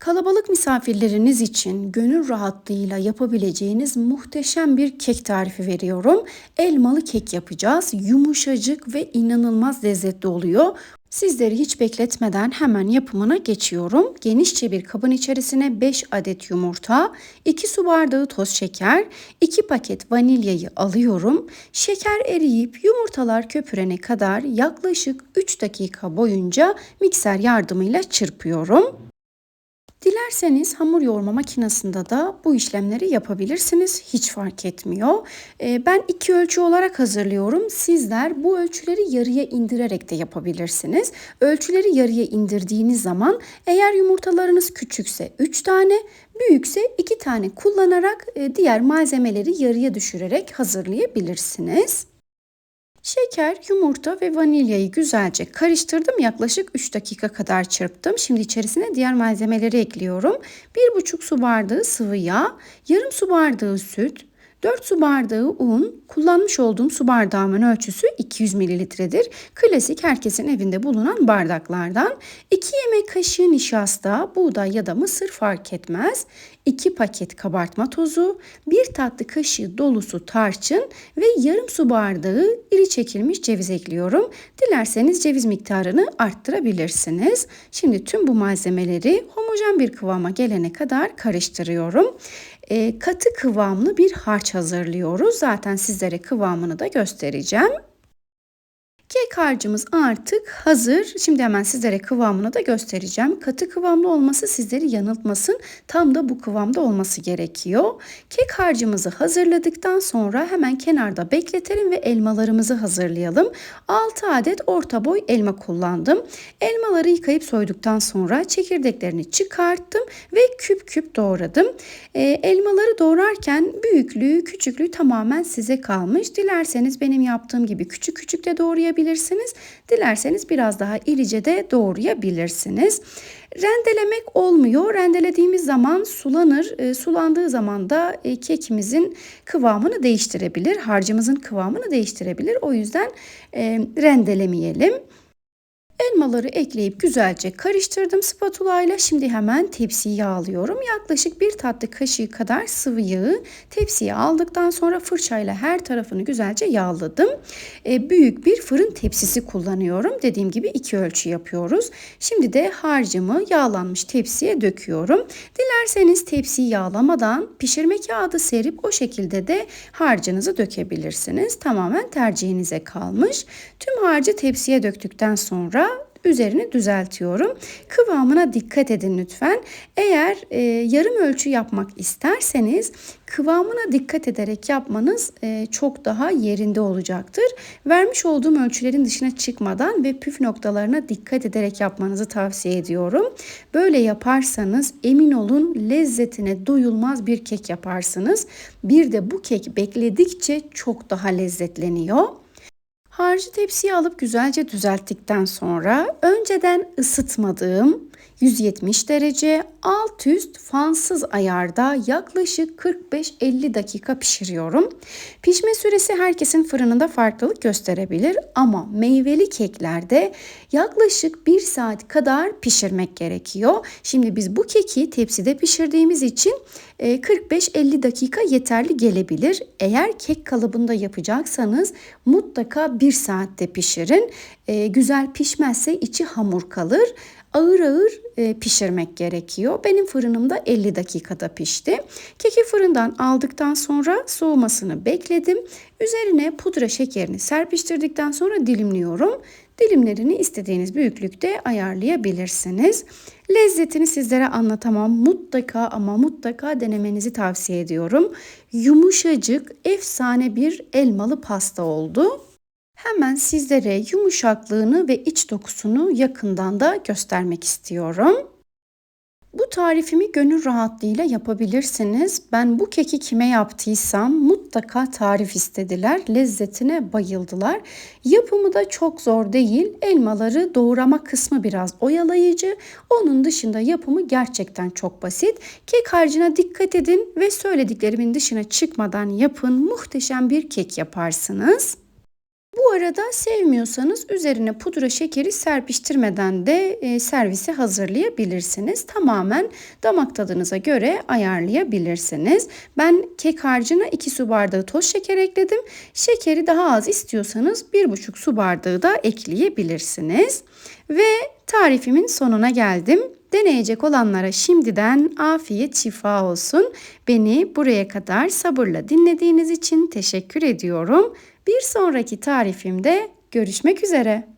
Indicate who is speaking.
Speaker 1: Kalabalık misafirleriniz için gönül rahatlığıyla yapabileceğiniz muhteşem bir kek tarifi veriyorum. Elmalı kek yapacağız. Yumuşacık ve inanılmaz lezzetli oluyor. Sizleri hiç bekletmeden hemen yapımına geçiyorum. Genişçe bir kabın içerisine 5 adet yumurta, 2 su bardağı toz şeker, 2 paket vanilyayı alıyorum. Şeker eriyip yumurtalar köpürene kadar yaklaşık 3 dakika boyunca mikser yardımıyla çırpıyorum. Dilerseniz hamur yoğurma makinesinde da bu işlemleri yapabilirsiniz. Hiç fark etmiyor. Ee, ben iki ölçü olarak hazırlıyorum. Sizler bu ölçüleri yarıya indirerek de yapabilirsiniz. Ölçüleri yarıya indirdiğiniz zaman eğer yumurtalarınız küçükse 3 tane, büyükse 2 tane kullanarak e, diğer malzemeleri yarıya düşürerek hazırlayabilirsiniz. Şeker, yumurta ve vanilyayı güzelce karıştırdım. Yaklaşık 3 dakika kadar çırptım. Şimdi içerisine diğer malzemeleri ekliyorum. 1,5 su bardağı sıvı yağ, yarım su bardağı süt, 4 su bardağı un, kullanmış olduğum su bardağımın ölçüsü 200 mililitredir. Klasik herkesin evinde bulunan bardaklardan. 2 yemek kaşığı nişasta, buğday ya da mısır fark etmez. 2 paket kabartma tozu, 1 tatlı kaşığı dolusu tarçın ve yarım su bardağı iri çekilmiş ceviz ekliyorum. Dilerseniz ceviz miktarını arttırabilirsiniz. Şimdi tüm bu malzemeleri homojen bir kıvama gelene kadar karıştırıyorum. E, katı kıvamlı bir harç hazırlıyoruz. Zaten sizlere kıvamını da göstereceğim. Kek harcımız artık hazır. Şimdi hemen sizlere kıvamını da göstereceğim. Katı kıvamlı olması sizleri yanıltmasın. Tam da bu kıvamda olması gerekiyor. Kek harcımızı hazırladıktan sonra hemen kenarda bekletelim ve elmalarımızı hazırlayalım. 6 adet orta boy elma kullandım. Elmaları yıkayıp soyduktan sonra çekirdeklerini çıkarttım ve küp küp doğradım. E, elmaları doğrarken büyüklüğü, küçüklüğü tamamen size kalmış. Dilerseniz benim yaptığım gibi küçük küçük de doğrayabilirsiniz. Dilerseniz biraz daha irice de doğrayabilirsiniz. Rendelemek olmuyor. Rendelediğimiz zaman sulanır. E, sulandığı zaman da e, kekimizin kıvamını değiştirebilir. Harcımızın kıvamını değiştirebilir. O yüzden e, rendelemeyelim. Elmaları ekleyip güzelce karıştırdım spatula ile. Şimdi hemen tepsiyi yağlıyorum. Yaklaşık bir tatlı kaşığı kadar sıvı yağı tepsiye aldıktan sonra fırçayla her tarafını güzelce yağladım. E, büyük bir fırın tepsisi kullanıyorum. Dediğim gibi iki ölçü yapıyoruz. Şimdi de harcımı yağlanmış tepsiye döküyorum. Dilerseniz tepsiyi yağlamadan pişirme kağıdı serip o şekilde de harcınızı dökebilirsiniz. Tamamen tercihinize kalmış. Tüm harcı tepsiye döktükten sonra üzerini düzeltiyorum. Kıvamına dikkat edin lütfen. Eğer e, yarım ölçü yapmak isterseniz kıvamına dikkat ederek yapmanız e, çok daha yerinde olacaktır. Vermiş olduğum ölçülerin dışına çıkmadan ve püf noktalarına dikkat ederek yapmanızı tavsiye ediyorum. Böyle yaparsanız emin olun lezzetine doyulmaz bir kek yaparsınız. Bir de bu kek bekledikçe çok daha lezzetleniyor. Harcı tepsiye alıp güzelce düzelttikten sonra önceden ısıtmadığım 170 derece alt üst fansız ayarda yaklaşık 45-50 dakika pişiriyorum. Pişme süresi herkesin fırınında farklılık gösterebilir ama meyveli keklerde yaklaşık 1 saat kadar pişirmek gerekiyor. Şimdi biz bu keki tepside pişirdiğimiz için 45-50 e, dakika yeterli gelebilir. Eğer kek kalıbında yapacaksanız mutlaka 1 saatte pişirin. E, güzel pişmezse içi hamur kalır ağır ağır e, pişirmek gerekiyor. Benim fırınımda 50 dakikada pişti. Keki fırından aldıktan sonra soğumasını bekledim. Üzerine pudra şekerini serpiştirdikten sonra dilimliyorum. Dilimlerini istediğiniz büyüklükte ayarlayabilirsiniz. Lezzetini sizlere anlatamam. Mutlaka ama mutlaka denemenizi tavsiye ediyorum. Yumuşacık, efsane bir elmalı pasta oldu. Hemen sizlere yumuşaklığını ve iç dokusunu yakından da göstermek istiyorum. Bu tarifimi gönül rahatlığıyla yapabilirsiniz. Ben bu keki kime yaptıysam mutlaka tarif istediler. Lezzetine bayıldılar. Yapımı da çok zor değil. Elmaları doğrama kısmı biraz oyalayıcı. Onun dışında yapımı gerçekten çok basit. Kek harcına dikkat edin ve söylediklerimin dışına çıkmadan yapın. Muhteşem bir kek yaparsınız. Arada sevmiyorsanız üzerine pudra şekeri serpiştirmeden de e, servisi hazırlayabilirsiniz. Tamamen damak tadınıza göre ayarlayabilirsiniz. Ben kek harcına 2 su bardağı toz şeker ekledim. Şekeri daha az istiyorsanız 1,5 su bardağı da ekleyebilirsiniz. Ve tarifimin sonuna geldim. Deneyecek olanlara şimdiden afiyet şifa olsun. Beni buraya kadar sabırla dinlediğiniz için teşekkür ediyorum. Bir sonraki tarifimde görüşmek üzere.